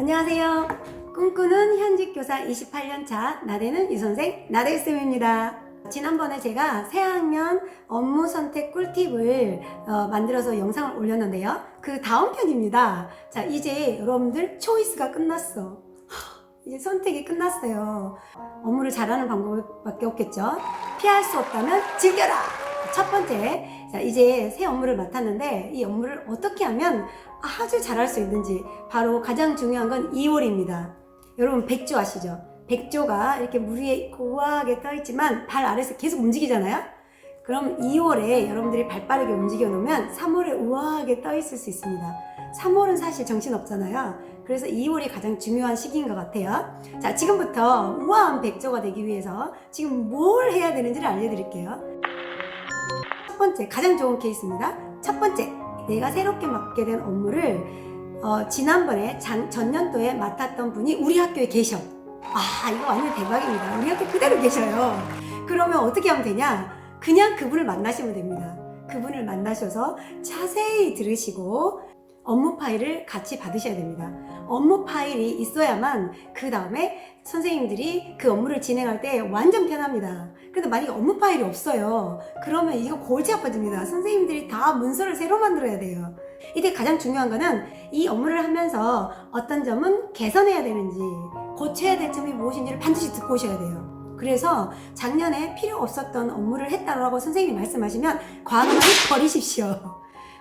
안녕하세요. 꿈꾸는 현직 교사 28년 차 나대는 유선생 나대쌤입니다. 지난번에 제가 새학년 업무 선택 꿀팁을 어, 만들어서 영상을 올렸는데요. 그 다음 편입니다. 자, 이제 여러분들 초이스가 끝났어. 이제 선택이 끝났어요. 업무를 잘하는 방법밖에 없겠죠. 피할 수 없다면 즐겨라! 첫 번째, 자, 이제 새 업무를 맡았는데 이 업무를 어떻게 하면 아주 잘할 수 있는지 바로 가장 중요한 건 2월입니다. 여러분 백조 아시죠? 백조가 이렇게 물 위에 고와하게 떠 있지만 발 아래에서 계속 움직이잖아요? 그럼 2월에 여러분들이 발 빠르게 움직여 놓으면 3월에 우아하게 떠 있을 수 있습니다. 3월은 사실 정신 없잖아요. 그래서 2월이 가장 중요한 시기인 것 같아요. 자, 지금부터 우아한 백조가 되기 위해서 지금 뭘 해야 되는지를 알려드릴게요. 첫 번째, 가장 좋은 케이스입니다. 첫 번째, 내가 새롭게 맡게 된 업무를 어, 지난번에 장- 전년도에 맡았던 분이 우리 학교에 계셔. 아, 이거 완전 대박입니다. 우리 학교 그대로 계셔요. 그러면 어떻게 하면 되냐? 그냥 그분을 만나시면 됩니다. 그분을 만나셔서 자세히 들으시고 업무 파일을 같이 받으셔야 됩니다. 업무 파일이 있어야만 그 다음에 선생님들이 그 업무를 진행할 때 완전 편합니다. 근데 만약에 업무 파일이 없어요. 그러면 이거 골치 아파집니다. 선생님들이 다 문서를 새로 만들어야 돼요. 이때 가장 중요한 거는 이 업무를 하면서 어떤 점은 개선해야 되는지, 고쳐야 될 점이 무엇인지를 반드시 듣고 오셔야 돼요. 그래서 작년에 필요 없었던 업무를 했다고 선생님이 말씀하시면 과감하게 버리십시오.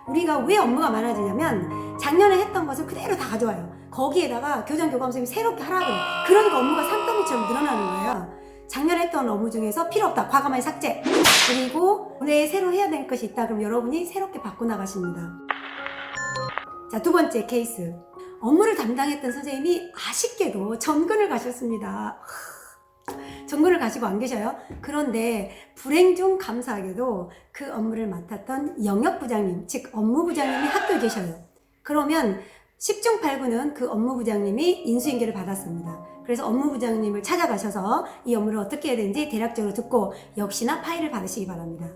우리가 왜 업무가 많아지냐면 작년에 했던 것을 그대로 다 가져와요. 거기에다가 교장 교감 선생님이 새롭게 하라고. 그러니까 업무가 산더미처럼 늘어나는 거예요. 작년에 했던 업무 중에서 필요 없다. 과감하게 삭제. 그리고 올해 새로 해야 될 것이 있다. 그럼 여러분이 새롭게 바꿔 나가십니다. 자, 두 번째 케이스. 업무를 담당했던 선생님이 아쉽게도 전근을 가셨습니다. 전근을 가시고 안 계셔요. 그런데 불행 중 감사하게도 그 업무를 맡았던 영역 부장님, 즉 업무 부장님이 학교에 계셔요. 그러면 10중 8구는 그 업무 부장님이 인수인계를 받았습니다. 그래서 업무 부장님을 찾아가셔서 이 업무를 어떻게 해야 되는지 대략적으로 듣고 역시나 파일을 받으시기 바랍니다.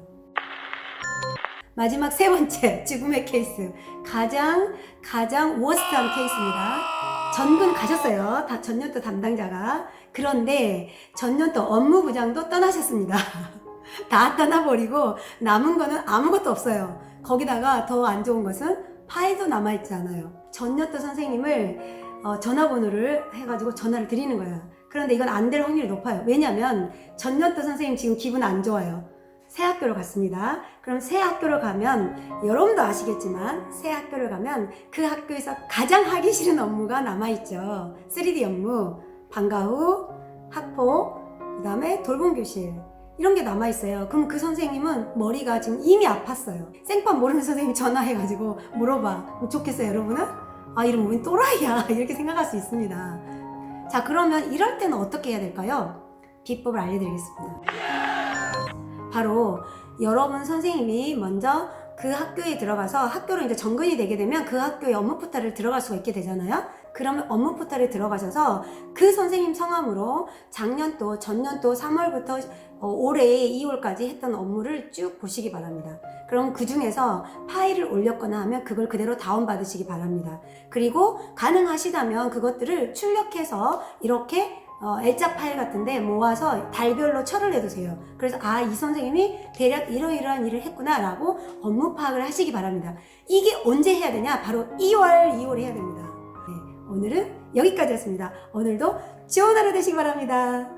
마지막 세 번째 죽음의 케이스 가장 가장 워스트한 케이스입니다. 전근 가셨어요. 다 전년도 담당자가 그런데 전년도 업무 부장도 떠나셨습니다. 다 떠나버리고 남은 거는 아무것도 없어요. 거기다가 더 안 좋은 것은 파일도 남아있지 않아요. 전년도 선생님을 어, 전화번호를 해가지고 전화를 드리는 거예요. 그런데 이건 안 될 확률이 높아요. 왜냐면 전년도 선생님 지금 기분 안 좋아요. 새 학교를 갔습니다. 그럼 새 학교를 가면 여러분도 아시겠지만 새 학교를 가면 그 학교에서 가장 하기 싫은 업무가 남아 있죠. 3D 업무, 방과 후, 학폭, 그 다음에 돌봄 교실. 이런 게 남아 있어요. 그럼 그 선생님은 머리가 지금 이미 아팠어요. 생판 모르는 선생님이 전화해가지고 물어봐. 뭐 좋겠어요, 여러분은? 아, 이러면 웬 또라이야. 이렇게 생각할 수 있습니다. 자, 그러면 이럴 때는 어떻게 해야 될까요? 비법을 알려드리겠습니다. 바로 여러분 선생님이 먼저 그 학교에 들어가서 학교로 이제 정근이 되게 되면 그 학교의 업무 포탈을 들어갈 수가 있게 되잖아요. 그러면 업무 포탈에 들어가셔서 그 선생님 성함으로 작년도, 전년도 3월부터 어, 올해 2월까지 했던 업무를 쭉 보시기 바랍니다. 그럼 그 중에서 파일을 올렸거나 하면 그걸 그대로 다운받으시기 바랍니다. 그리고 가능하시다면 그것들을 출력해서 이렇게 어, L자 파일 같은데 모아서 달별로 처리를 해두세요. 그래서 아, 이 선생님이 대략 이러이러한 일을 했구나라고 업무 파악을 하시기 바랍니다. 이게 언제 해야 되냐? 바로 2월, 2월에 해야 됩니다. 네, 오늘은 여기까지였습니다. 오늘도 좋은 하루 되시기 바랍니다.